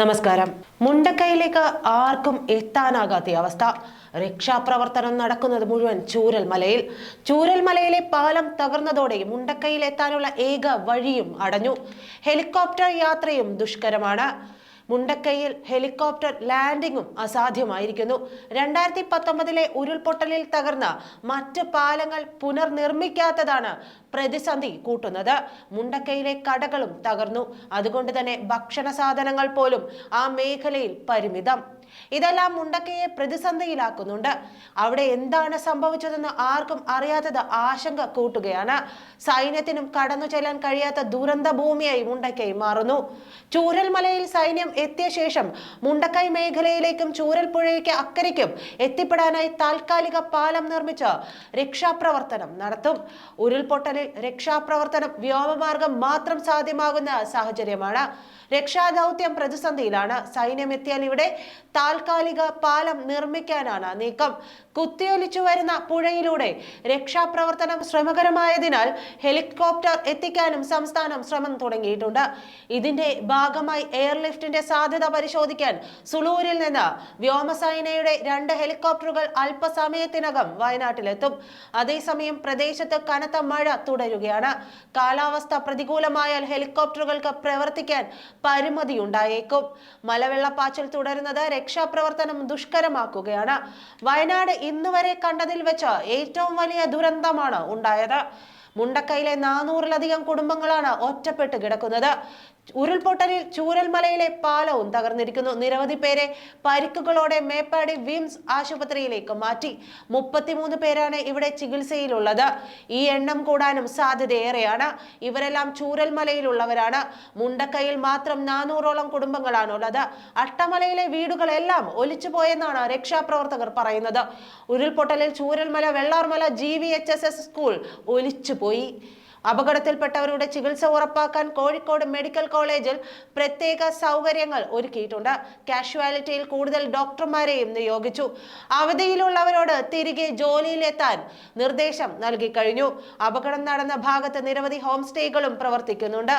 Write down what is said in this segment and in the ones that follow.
നമസ്കാരം. മുണ്ടക്കൈയിലേക്ക് ആർക്കും എത്താനാകാത്ത അവസ്ഥ. രക്ഷാപ്രവർത്തനം നടക്കുന്നത് മുഴുവൻ ചൂരൽമലയിൽ. ചൂരൽമലയിലെ പാലം തകർന്നതോടെ മുണ്ടക്കൈയിൽ എത്താനുള്ള ഏക വഴിയും അടഞ്ഞു. ഹെലികോപ്റ്റർ യാത്രയും ദുഷ്കരമാണ്. മുണ്ടക്കൈയിൽ ഹെലികോപ്റ്റർ ലാൻഡിങ്ങും അസാധ്യമായിരിക്കുന്നു. രണ്ടായിരത്തി പത്തൊമ്പതിലെ ഉരുൾപൊട്ടലിൽ തകർന്ന മറ്റ് പാലങ്ങൾ പുനർനിർമ്മിക്കാത്തതാണ് പ്രതിസന്ധി കൂട്ടുന്നത്. മുണ്ടക്കൈയിലെ കടകളും തകർന്നു. അതുകൊണ്ട് തന്നെ ഭക്ഷണ സാധനങ്ങൾ പോലും ആ മേഖലയിൽ പരിമിതം. ഇതെല്ലാം മുണ്ടക്കയെ പ്രതിസന്ധിയിലാക്കുന്നുണ്ട്. അവിടെ എന്താണ് സംഭവിച്ചതെന്ന് ആർക്കും അറിയാത്തത് ആശങ്ക കൂട്ടുകയാണ്. സൈന്യത്തിനും കടന്നു ചെല്ലാൻ കഴിയാത്ത ദുരന്ത ഭൂമിയായി മുണ്ടക്കൈ മാറുന്നു. ചൂരൽമലയിൽ സൈന്യം എത്തിയ ശേഷം മുണ്ടക്കൈ മേഖലയിലേക്കും ചൂരൽപ്പുഴയ്ക്ക് അക്കരയ്ക്കും എത്തിപ്പെടാനായി താൽക്കാലിക പാലം നിർമ്മിച്ച് രക്ഷാപ്രവർത്തനം നടത്തും. ഉരുൾപൊട്ടലിൽ രക്ഷാപ്രവർത്തനം വ്യോമമാർഗം മാത്രം സാധ്യമാകുന്ന സാഹചര്യമാണ്. രക്ഷാദൗത്യം പ്രതിസന്ധിയിലാണ്. സൈന്യം എത്തിയാൽ ഇവിടെ താൽക്കാലിക പാലം നിർമ്മിക്കാനാണ് നീക്കം. കുത്തിയൊലിച്ചു വരുന്ന പുഴയിലൂടെ രക്ഷാപ്രവർത്തനം ശ്രമകരമായതിനാൽ ഹെലികോപ്റ്റർ എത്തിക്കാനും സംസ്ഥാനം ശ്രമം തുടങ്ങിയിട്ടുണ്ട്. ഇതിന്റെ ഭാഗമായി എയർലിഫ്റ്റിന്റെ സാധ്യത പരിശോധിക്കാൻ സുളൂരിൽ നിന്ന് വ്യോമസേനയുടെ രണ്ട് ഹെലികോപ്റ്ററുകൾ അല്പസമയത്തിനകം വയനാട്ടിലെത്തും. അതേസമയം പ്രദേശത്ത് കനത്ത മഴ തുടരുകയാണ്. കാലാവസ്ഥ പ്രതികൂലമായാൽ ഹെലികോപ്റ്ററുകൾക്ക് പ്രവർത്തിക്കാൻ പരിമിതിയുണ്ടായേക്കും. മലവെള്ളപ്പാച്ചിൽ തുടരുന്നത് രക്ഷാപ്രവർത്തനം ദുഷ്കരമാക്കുകയാണ്. വയനാട് ഇന്നുവരെ കണ്ടതിൽ വെച്ച് ഏറ്റവും വലിയ ദുരന്തമാണ് ഉണ്ടായത്. മുണ്ടക്കയിലെ നാനൂറിലധികം കുടുംബങ്ങളാണ് ഒറ്റപ്പെട്ട് കിടക്കുന്നത്. ഉരുൾപൊട്ടലിൽ ചൂരൽമലയിലെ പാലവും തകർന്നിരിക്കുന്നു. നിരവധി പേരെ പരിക്കുകളോടെ മേപ്പാടി വിംസ് ആശുപത്രിയിലേക്ക് മാറ്റി. മുപ്പത്തിമൂന്ന് പേരാണ് ഇവിടെ ചികിത്സയിലുള്ളത്. ഈ എണ്ണം കൂടാനും സാധ്യതയേറെയാണ്. ഇവരെല്ലാം ചൂരൽമലയിലുള്ളവരാണ്. മുണ്ടക്കയിൽ മാത്രം നാനൂറോളം കുടുംബങ്ങളാണുള്ളത്. അട്ടമലയിലെ വീടുകളെല്ലാം ഒലിച്ചു പോയെന്നാണ് രക്ഷാപ്രവർത്തകർ പറയുന്നത്. ഉരുൾപൊട്ടലിൽ Chooralmala Vellarmala G V H S S school ഒലിച്ചുപോയി. അപകടത്തിൽപ്പെട്ടവരുടെ ചികിത്സ ഉറപ്പാക്കാൻ കോഴിക്കോട് മെഡിക്കൽ കോളേജിൽ പ്രത്യേക സൗകര്യങ്ങൾ ഒരുക്കിയിട്ടുണ്ട്. കാഷ്വാലിറ്റിയിൽ കൂടുതൽ ഡോക്ടർമാരെയും നിയോഗിച്ചു. അവധിയിലുള്ളവരോട് തിരികെ ജോലിയിലെത്താൻ നിർദ്ദേശം നൽകി കഴിഞ്ഞു അപകടം നടന്ന ഭാഗത്ത് നിരവധി ഹോം സ്റ്റേകളും പ്രവർത്തിക്കുന്നുണ്ട്.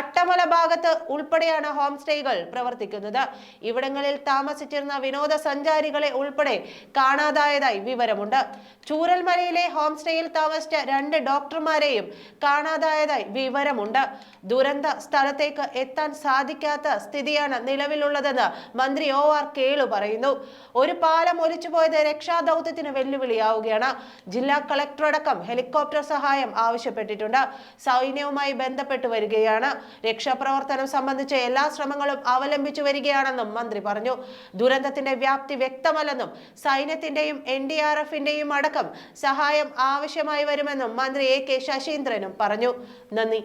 അട്ടമല ഭാഗത്ത് ഉൾപ്പെടെയാണ് ഹോം സ്റ്റേകൾ പ്രവർത്തിക്കുന്നത്. ഇവിടങ്ങളിൽ താമസിച്ചിരുന്ന വിനോദസഞ്ചാരികളെ ഉൾപ്പെടെ കാണാതായതായി വിവരമുണ്ട്. ചൂരൽമലയിലെ ഹോം സ്റ്റേയിൽ താമസിച്ച രണ്ട് ഡോക്ടർമാരെയും കാണാതായതായി വിവരമുണ്ട്. ദുരന്ത സ്ഥലത്തേക്ക് എത്താൻ സാധിക്കാത്ത സ്ഥിതിയാണ് നിലവിലുള്ളതെന്ന് മന്ത്രി ഒ ആർ കേളു പറയുന്നു. ഒരു പാലം ഒലിച്ചുപോയത് രക്ഷാദൗത്യത്തിന് വെല്ലുവിളിയാവുകയാണ്. ജില്ലാ കളക്ടറടക്കം ഹെലികോപ്റ്റർ സഹായം ആവശ്യപ്പെട്ടിട്ടുണ്ട്. സൈന്യവുമായി ബന്ധപ്പെട്ടു വരികയാണ്. രക്ഷാപ്രവർത്തനം സംബന്ധിച്ച എല്ലാ ശ്രമങ്ങളും അവലംബിച്ചു വരികയാണെന്നും മന്ത്രി പറഞ്ഞു. ദുരന്തത്തിന്റെ വ്യാപ്തി വ്യക്തമല്ലെന്നും സൈന്യത്തിന്റെയും എൻ ഡി ആർ എഫിന്റെയും അടക്കം സഹായം ആവശ്യമായി വരുമെന്നും മന്ത്രി എ കെ ശശീന്ദ്രനും പറഞ്ഞു നന്ദി.